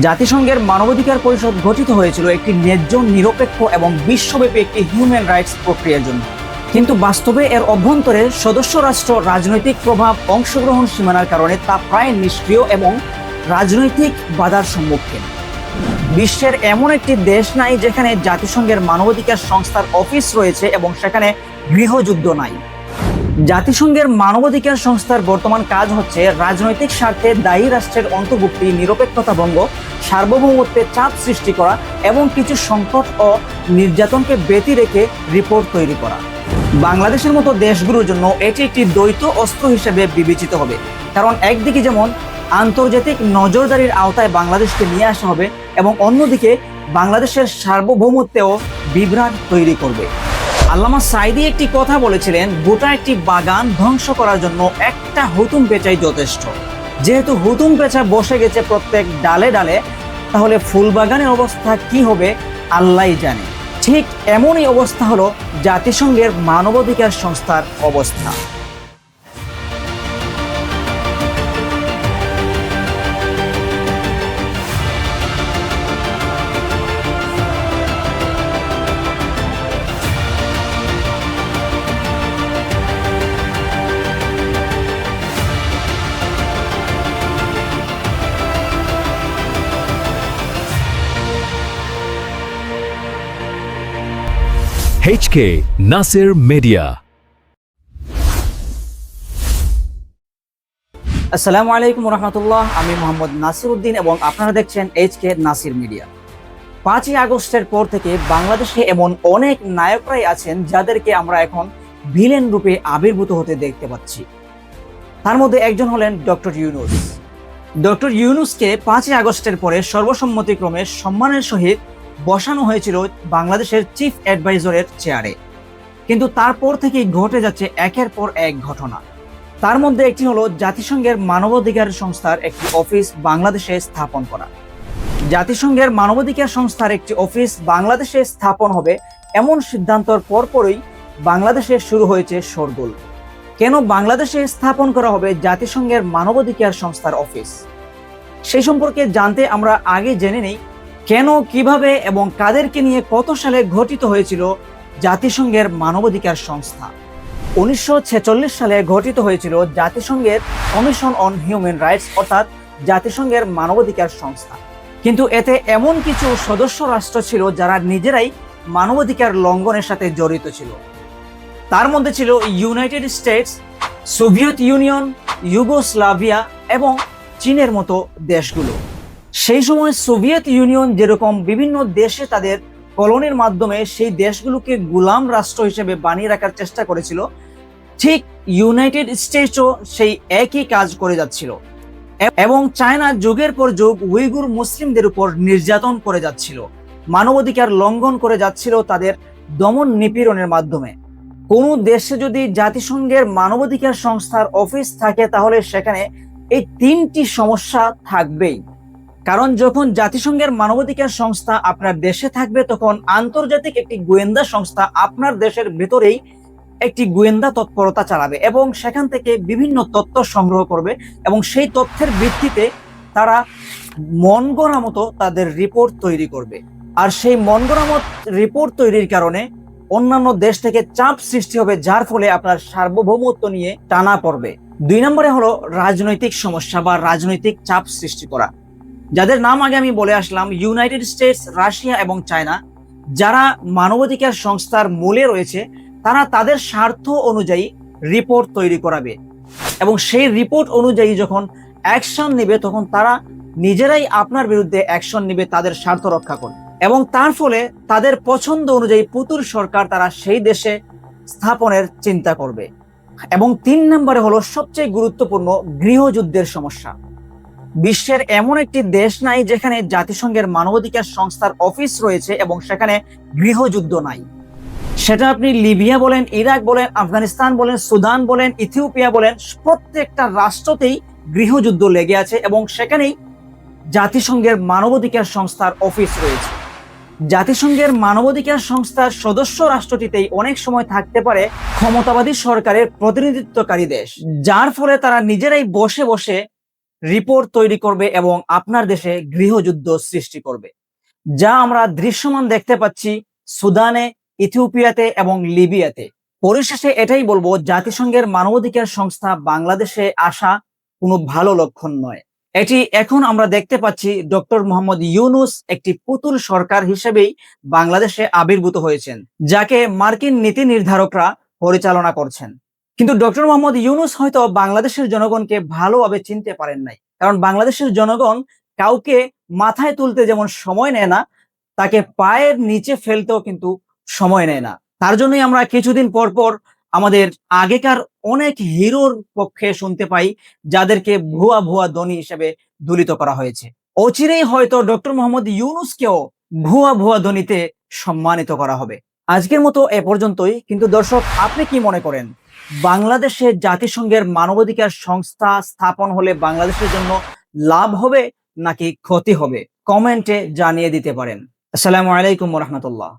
জাতিসংঘের মানবাধিকার পরিষদ গঠিত হয়েছিল একটি ন্যায্য, নিরপেক্ষ এবং বিশ্বব্যাপী একটি হিউম্যান রাইটস প্রক্রিয়ার জন্য। কিন্তু বাস্তবে এর অভ্যন্তরে সদস্য রাষ্ট্র রাজনৈতিক প্রভাব, অংশগ্রহণ সীমানার কারণে তা প্রায় নিষ্ক্রিয় এবং রাজনৈতিক বাধার সম্মুখীন। বিশ্বের এমন একটি দেশ নাই যেখানে জাতিসংঘের মানবাধিকার সংস্থার অফিস রয়েছে এবং সেখানে গৃহযুদ্ধ নাই। জাতিসংঘের মানবাধিকার সংস্থার বর্তমান কাজ হচ্ছে রাজনৈতিক স্বার্থে দায়ী রাষ্ট্রের অন্তর্ভুক্তি, নিরপেক্ষতা ভঙ্গ, সার্বভৌমত্বের চাপ সৃষ্টি করা এবং কিছু সংকট ও নির্যাতনকে ব্যতি রেখে রিপোর্ট তৈরি করা। বাংলাদেশের মতো দেশগুলোর জন্য এটি একটি দ্বৈত অস্ত্র হিসেবে বিবেচিত হবে। কারণ একদিকে যেমন আন্তর্জাতিক নজরদারির আওতায় বাংলাদেশকে নিয়ে আসা হবে এবং অন্যদিকে বাংলাদেশের সার্বভৌমত্বেও বিভ্রাট তৈরি করবে। আল্লামা সাইদি একটি কথা বলেছিলেন, গোটা একটি বাগান ধ্বংস করার জন্য একটা হুতুম পেঁচাই যথেষ্ট। যেহেতু হুতুম পেঁচা বসে গেছে প্রত্যেক ডালে ডালে, তাহলে ফুল বাগানের অবস্থা কি হবে আল্লাহ জানে। ঠিক এমনই অবস্থা হলো জাতিসংঘের মানবাধিকার সংস্থার অবস্থা। HK Nasir Media. আসসালামু আলাইকুম রহমতুল্লাহ। আমি মোহাম্মদ নাসির উদ্দিন এবং আপনারা দেখছেন এইচ কে নাসির মিডিয়া পাঁচই আগস্টের পর থেকে বাংলাদেশে এমন অনেক নায়করাই আছেন যাদেরকে আমরা এখন ভিলেন রূপে আবির্ভূত হতে দেখতে পাচ্ছি। তার মধ্যে একজন হলেন ডক্টর ইউনুস। ডক্টর ইউনুসকে পাঁচই আগস্টের পরে সর্বসম্মতিক্রমে সম্মানের সহিত বসানো হয়েছিল বাংলাদেশের চিফ অ্যাডভাইজরের চেয়ারে। কিন্তু তারপর থেকেই ঘটে যাচ্ছে একের পর এক ঘটনা। তার মধ্যে একটি হলো জাতিসংঘের মানবাধিকার সংস্থার একটি অফিস বাংলাদেশে স্থাপন করা। জাতিসংঘের মানবাধিকার সংস্থার একটি অফিস বাংলাদেশে স্থাপন হবে এমন সিদ্ধান্তর পরপরই বাংলাদেশে শুরু হয়েছে শোরগোল। কেন বাংলাদেশে স্থাপন করা হবে জাতিসংঘের মানবাধিকার সংস্থার অফিস? সেই সম্পর্কে জানতে আমরা আগে জেনে নেই কেন, কীভাবে এবং কাদেরকে নিয়ে কত সালে গঠিত হয়েছিল জাতিসংঘের মানবাধিকার সংস্থা? উনিশশো ছেচল্লিশ সালে গঠিত হয়েছিল জাতিসংঘের কমিশন অন হিউম্যান রাইটস, অর্থাৎ জাতিসংঘের মানবাধিকার সংস্থা। কিন্তু এতে এমন কিছু সদস্য রাষ্ট্র ছিল যারা নিজেরাই মানবাধিকার লঙ্ঘনের সাথে জড়িত ছিল। তার মধ্যে ছিল United States, Soviet Union, Yugoslavia এবং চীনের মতো দেশগুলো। সেই সময় সোভিয়েত ইউনিয়ন যেরকম বিভিন্ন দেশে তাদের কলোনির মাধ্যমে সেই দেশগুলোকে গুলাম রাষ্ট্র হিসেবে বানিয়ে রাখার চেষ্টা করেছিল, ঠিক ইউনাইটেড স্টেটসও সেই একই কাজ করে যাচ্ছিল। এবং চায়না যুগের পর যুগ উইগুর মুসলিমদের উপর নির্যাতন করে যাচ্ছিল। মানবাধিকার লঙ্ঘন করে যাচ্ছিল তাদের দমন নিপীড়নের মাধ্যমে। কোন দেশে যদি জাতিসংঘের মানবাধিকার সংস্থার অফিস থাকে তাহলে সেখানে এই তিনটি সমস্যা থাকবেই। কারণ যখন জাতিসংঘের মানবাধিকার সংস্থা আপনার দেশে থাকবে, তখন আন্তর্জাতিক একটি গোয়েন্দা সংস্থা আপনার দেশের ভেতরেই একটি গোয়েন্দা তৎপরতা চালাবে এবং সেখান থেকে বিভিন্ন তথ্য সংগ্রহ করবে এবং সেই তথ্যের ভিত্তিতে তারা মন মতো তাদের রিপোর্ট তৈরি করবে। আর সেই মন গড়া মত রিপোর্ট তৈরির কারণে অন্যান্য দেশ থেকে চাপ সৃষ্টি হবে, যার ফলে আপনার সার্বভৌমত্ব নিয়ে টানা পড়বে। দুই নম্বরে হলো রাজনৈতিক সমস্যা বা রাজনৈতিক চাপ সৃষ্টি করা। যাদের নাম আগে আমি বলে আসলাম ইউনাইটেড স্টেটস রাশিয়া এবং চায়না যারা মানবাধিকার সংস্থার মূলে রয়েছে, তারা তাদের স্বার্থ অনুযায়ী রিপোর্ট তৈরি করাবে। এবং সেই রিপোর্ট অনুযায়ী যখন অ্যাকশন নেবে, তখন তারা নিজেরাই আপনার বিরুদ্ধে অ্যাকশন নেবে, তাদের স্বার্থ রক্ষা করবে। এবং তার ফলে তাদের পছন্দ অনুযায়ী পুতুর সরকার তারা সেই দেশে স্থাপনের চিন্তা করবে। এবং তিন নম্বরে হলো সবচেয়ে গুরুত্বপূর্ণ গৃহযুদ্ধের সমস্যা। বিশ্বের এমন একটি দেশ নাই যেখানে জাতিসংঘের মানবাধিকার সংস্থার অফিস রয়েছে এবং সেখানে গৃহযুদ্ধ নাই। সেটা আপনি লিবিয়া বলেন, ইরাক বলেন, আফগানিস্তান বলেন, সুদান বলেন, ইথিওপিয়া বলেন, প্রত্যেকটা রাষ্ট্রতেই গৃহযুদ্ধ লেগে আছে এবং সেখানেই জাতিসংঘের মানবাধিকার সংস্থার অফিস রয়েছে। জাতিসংঘের মানবাধিকার সংস্থার সদস্য রাষ্ট্রটিতেই অনেক সময় থাকতে পারে ক্ষমতাবাদী সরকারের প্রতিনিধিত্বকারী দেশ, যার ফলে তারা নিজেরাই বসে বসে রিপোর্ট তৈরি করবে এবং আপনার দেশে গৃহযুদ্ধ সৃষ্টি করবে। যা আমরা দৃশ্যমান দেখতে পাচ্ছি সুদানে, ইথিওপিয়াতে এবং লিবিয়াতে। পরিশেষে এটাই বলব, জাতিসংঘের মানবাধিকার সংস্থা বাংলাদেশে আসা কোনো ভালো লক্ষণ নয়। এটি এখন আমরা দেখতে পাচ্ছি ডক্টর মোহাম্মদ ইউনুস একটি পুতুল সরকার হিসেবেই বাংলাদেশে আবির্ভূত হয়েছেন, যাকে মার্কিন নীতি নির্ধারকরা পরিচালনা করছেন। কিন্তু ডক্টর মোহাম্মদ ইউনুস হয়তো বাংলাদেশের জনগণকে ভালোভাবে চিনতে পারেন নাই। কারণ বাংলাদেশের জনগণ কাউকে মাথায় তুলতে যেমন সময় নেয় না, তাকে পায়ের নিচে ফেলতেও কিন্তু সময় নেয় না। তার জন্যই আমরা কিছুদিন পর পর আমাদের আগেকার অনেক হিরোর পক্ষে শুনতে পাই, যাদেরকে ভুয়া ভুয়া ধনী হিসেবে দূলিত করা হয়েছে। অচিরেই হয়তো ডক্টর মোহাম্মদ ইউনুসকেও ভুয়া ভুয়া ধ্বনিতে সম্মানিত করা হবে। আজকের মতো এ পর্যন্তই। কিন্তু দর্শক, আপনি কি মনে করেন? বাংলাদেশে জাতিসংঘের মানবাধিকার সংস্থা স্থাপন হলে বাংলাদেশের জন্য লাভ হবে নাকি ক্ষতি হবে? কমেন্টে জানিয়ে দিতে পারেন। আসসালামু আলাইকুম রহমতুল্লাহ।